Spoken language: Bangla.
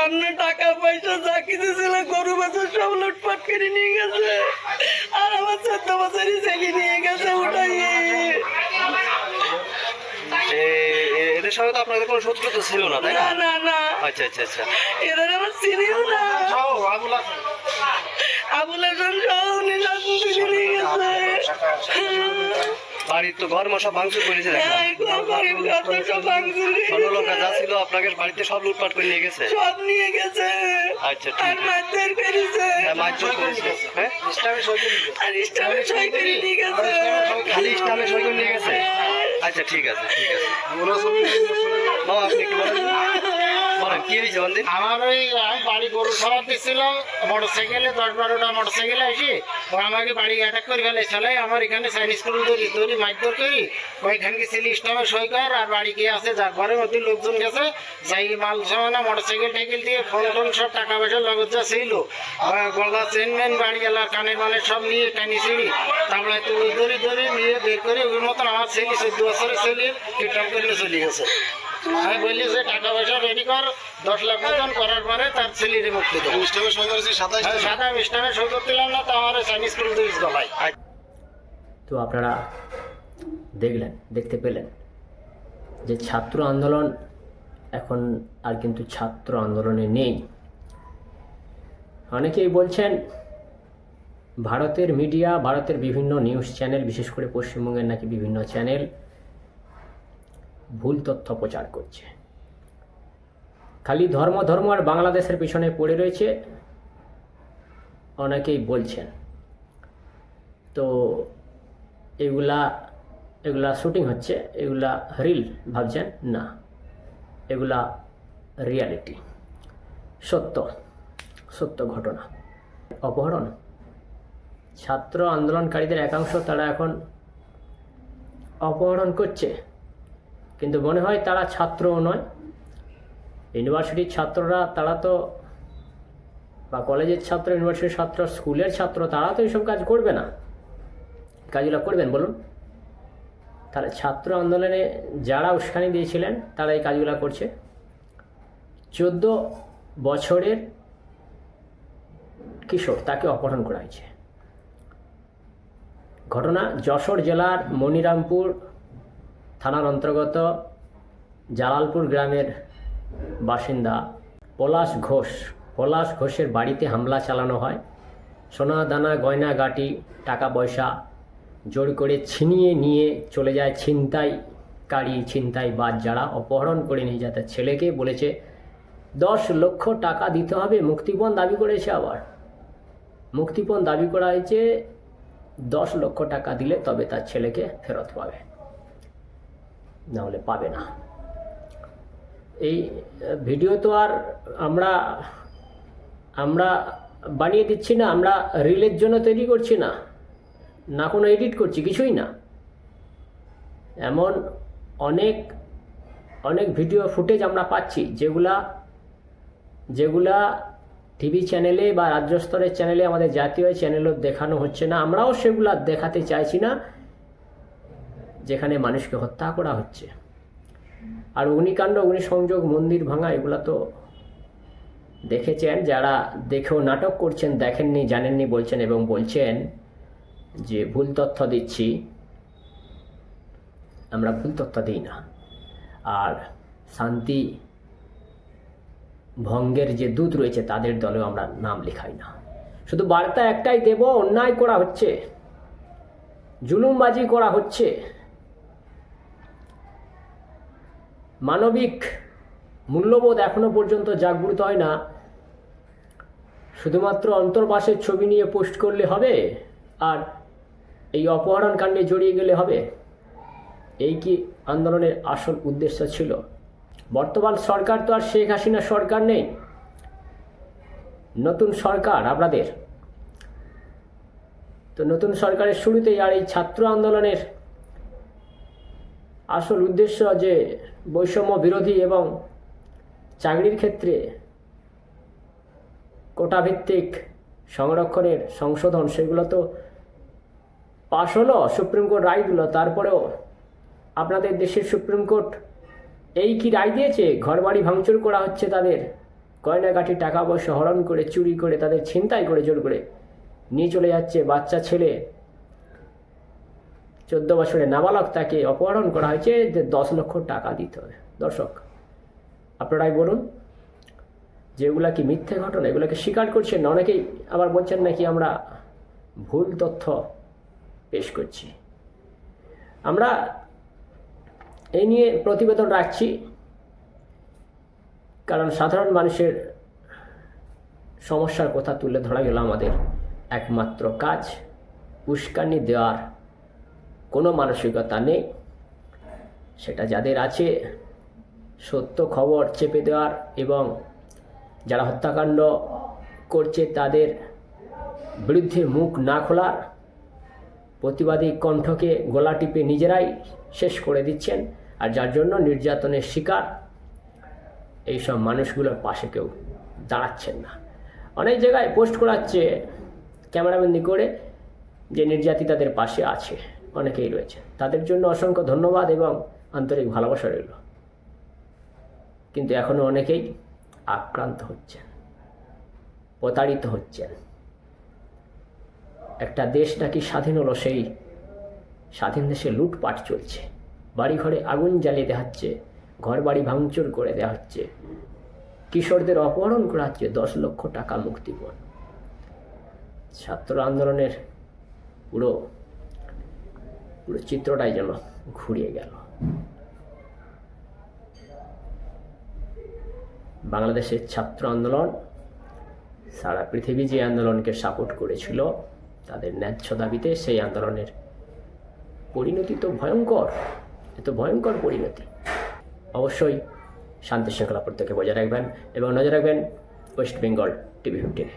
স্বর্ণ টাকা পয়সা যা কিছু ছিল গরু বাছুর সব লুটপাট করে নিয়ে গেছে। আর আমার চোদ্দ বছরই ছেলে নিয়ে গেছে ওটাই এ- এ- এদের সঙ্গে তো আপনাদের কোনো শত্রুতা ছিল না তাই না? না না আচ্ছা আচ্ছা আচ্ছা। এদের আমার চিনিও না। আবুল হাসান। সহ উনি নিয়ে গেছে। বাড়ির তো ঘর মশা ভাঙচুর করেছে দেখলাম। হ্যাঁ, ঘর বাড়ির ঘর তো সব ভাঙচুর করে স্বর্ণ যা ছিল আপনাকে বাড়িতে সব লুটপাট করে নিয়ে গেছে। সব নিয়ে গেছে। আচ্ছা, ঠিক আর আছে। মারধর করেছে। হ্যাঁ, মারধর করেছে। হ্যাঁ? আর ইসলামে সই করে নিয়ে গেছে। খালি ইসলামে সই করে নিয়ে গেছে। আচ্ছা ঠিক আছে ঠিক আছে। বাবা আপনি কি বলেন। বলেন, কি হয়েছে আমার ওই, আমি বাড়ি গরু খাবার দিচ্ছিলাম মোটর সাইকেলে দশ বারোটা মোটর সাইকেলে এসে ও আমাকে বাড়ি অ্যাটাক করে ফেলে, চলে, আমার এখানে সাইন স্কুল ধরি ধরি, মারধর করি ওইখানকে ছেলে ইসলামে সই কর, আর বাড়ি গিয়ে আছে যা ঘরের মধ্যে লোকজন গেছে, যাই মাল সামানা মোটর সাইকেল টাইকেল দিয়ে ফোন টোন সব টাকা পয়সা লগত যা ছিল গলা চেন মেন বাড়ি গেলার কানের মানে সব নিয়ে টানি ছিঁড়ি, তারপরে তো ওই ধরি ধরি, নিয়ে বের করে ওই মতন আমার ছেলে, চোদ্দ বছরের ছেলে কিডন্যাপ করে চলে গেছে। আমি বললি যে টাকা পয়সা রেডি কর দশ লাখ মতন করার পরে তার ছেলের মুক্তি দেবো। সই করেছি সাতাশ হ্যাঁ, সাদা সই করছিলাম না তো আমার চাইনিজ স্কুল দিয়েছে গলায়। তো আপনারা দেখলেন দেখতে পেলেন যে ছাত্র আন্দোলন এখন আর কিন্তু ছাত্র আন্দোলনে নেই। অনেকেই বলছেন ভারতের মিডিয়া ভারতের বিভিন্ন নিউজ চ্যানেল বিশেষ করে পশ্চিমবঙ্গের নাকি বিভিন্ন চ্যানেল ভুল তথ্য প্রচার করছে। খালি ধর্ম ধর্ম আর বাংলাদেশের পিছনে পড়ে রয়েছে, অনেকেই বলছেন। তো এগুলা এগুলা শুটিং হচ্ছে, এগুলা রিল ভাবছেন? না, এগুলা রিয়ালিটি সত্য সত্য ঘটনা। অপহরণ? ছাত্র আন্দোলনকারীদের একাংশ তারা এখন অপহরণ করছে। কিন্তু মনে হয় তারা ছাত্রও নয়। ইউনিভার্সিটির ছাত্ররা, তারা তো বা কলেজের ছাত্র ইউনিভার্সিটির ছাত্র স্কুলের ছাত্র, তারা তো এইসব কাজ করবে না। কাজগুলো করবেন, বলুন। তাহলে ছাত্র আন্দোলনে যারা উস্কানি দিয়েছিলেন, তারা এই কাজগুলো করছে। চোদ্দ বছরের কিশোর তাকে অপহরণ করা হয়েছে। ঘটনা যশোর জেলার মনিরামপুর থানার অন্তর্গত জালালপুর গ্রামের বাসিন্দা পলাশ ঘোষ। পলাশ ঘোষের বাড়িতে হামলা চালানো হয়। সোনা, দানা, গয়না, গাটি, টাকা পয়সা জোর করে ছিনিয়ে নিয়ে চলে যায় ছিনতাই কারি ছিনতাই বাদ যারা অপহরণ করে নিয়ে যায় ছেলেকে বলেছে, দশ লক্ষ টাকা দিতে হবে, মুক্তিপণ দাবি করেছে আবার। মুক্তিপণ দাবি করা হয়েছে, দশ লক্ষ টাকা দিলে তবে তার ছেলেকে ফেরত পাবে। নাহলে পাবে না। এই ভিডিও তো আর আমরা আমরা বানিয়ে দিচ্ছি না, আমরা রিলের জন্য তৈরি করছি না না কোনো এডিট করছি, কিছুই না। এমন অনেক অনেক ভিডিও ফুটেজ আমরা পাচ্ছি, যেগুলা যেগুলা টিভি চ্যানেলে বা রাজ্য স্তরের চ্যানেলে আমাদের জাতীয় চ্যানেলও দেখানো হচ্ছে না, আমরাও সেগুলা দেখাতে চাইছি না যেখানে মানুষকে হত্যা করা হচ্ছে। আর অগ্নিকাণ্ড, অগ্নিসংযোগ, মন্দির ভাঙা, এগুলো তো দেখেছেন। যারা দেখেও নাটক করছেন, দেখেননি, জানেননি, বলছেন এবং বলছেন যে ভুল তথ্য দিচ্ছি। আমরা ভুল তথ্য দিই না। আর শান্তি ভঙ্গের যে দূত রয়েছে, তাদের দলেও আমরা নাম লেখাই না। শুধু বার্তা একটাই দেব, অন্যায় করা হচ্ছে, জুলুমবাজি করা হচ্ছে। মানবিক মূল্যবোধ এখনও পর্যন্ত জাগ্রত হয় না। শুধুমাত্র অন্তর্বাসের ছবি নিয়ে পোস্ট করলে হবে আর এই অপহরণ কাণ্ডে জড়িয়ে গেলে হবে। এই কি আন্দোলনের আসল উদ্দেশ্য ছিল? বর্তমান সরকার তো আর শেখ হাসিনা সরকার নেই। নতুন সরকার আপনাদের। তো নতুন সরকারের শুরুতেই আর এই ছাত্র আন্দোলনের আসল উদ্দেশ্য যে বৈষম্য বিরোধী এবং চাকরির ক্ষেত্রে কোটাভিত্তিক সংরক্ষণের সংশোধন, সেগুলো তো পাশ হলো সুপ্রিম কোর্ট রায় দিল তারপরেও আপনাদের দেশের সুপ্রিম কোর্ট এই কি রায় দিয়েছে? ঘরবাড়ি ভাঙচুর করা হচ্ছে তাদের গয়নাগাঠি টাকা পয়সা হরণ করে, চুরি করে, তাদের ছিনতাই করে, জোর করে নিয়ে চলে যাচ্ছে বাচ্চা, ছেলে চোদ্দ বছরের নাবালক তাকে অপহরণ করা হয়েছে যে দশ লক্ষ টাকা দিতে হবে। দর্শক, আপনারাই বলুন, যে এগুলা কি মিথ্যে ঘটনা? এগুলোকে স্বীকার করছেন? অনেকেই আবার বলছেন নাকি আমরা ভুল তথ্য পেশ করছি। আমরা এই নিয়ে প্রতিবেদন রাখছি, কারণ সাধারণ মানুষের সমস্যার কথা তুলে ধরা গেল আমাদের একমাত্র কাজ, উস্কানি দেওয়ার কোনো মানসিকতা নেই। সেটা যাদের আছে, সত্য খবর চেপে দেওয়ার এবং যারা হত্যাকাণ্ড করছে তাদের বিরুদ্ধে মুখ না খোলার প্রতিবাদী কণ্ঠকে গলা টিপে নিজেরাই শেষ করে দিচ্ছেন আর যার জন্য নির্যাতনের শিকার এইসব মানুষগুলোর পাশে কেউ দাঁড়াচ্ছেন না। অনেক জায়গায় পোস্ট করাচ্ছে ক্যামেরাবন্দি করে যে নির্যাতিতাদের পাশে আছে। অনেকেই রয়েছে। তাদের জন্য অসংখ্য ধন্যবাদ এবং আন্তরিক ভালোবাসা রইল। কিন্তু এখনও অনেকেই আক্রান্ত হচ্ছেন, প্রতারিত হচ্ছেন। একটা দেশ নাকি স্বাধীন হলো, সেই স্বাধীন দেশে লুটপাট চলছে। বাড়ি ঘরে আগুন জ্বালিয়ে দেওয়া হচ্ছে ঘর বাড়ি ভাঙচুর করে দেওয়া হচ্ছে। কিশোরদের অপহরণ করা হচ্ছে, দশ লক্ষ টাকা মুক্তিপণ। ছাত্র আন্দোলনের পুরো পুরো চিত্রটাই যেন ঘুরিয়ে গেল। বাংলাদেশের ছাত্র আন্দোলন, সারা পৃথিবী যে আন্দোলনকে সাপোর্ট করেছিল, তাদের ন্যায্য দাবিতে সেই আন্দোলনের পরিণতি তো ভয়ঙ্কর এ তো ভয়ঙ্কর পরিণতি। অবশ্যই শান্তি শৃঙ্খলা প্রত্যেকে বজায় রাখবেন এবং নজর রাখবেন ওয়েস্ট বেঙ্গল টিভি ফিফটিনে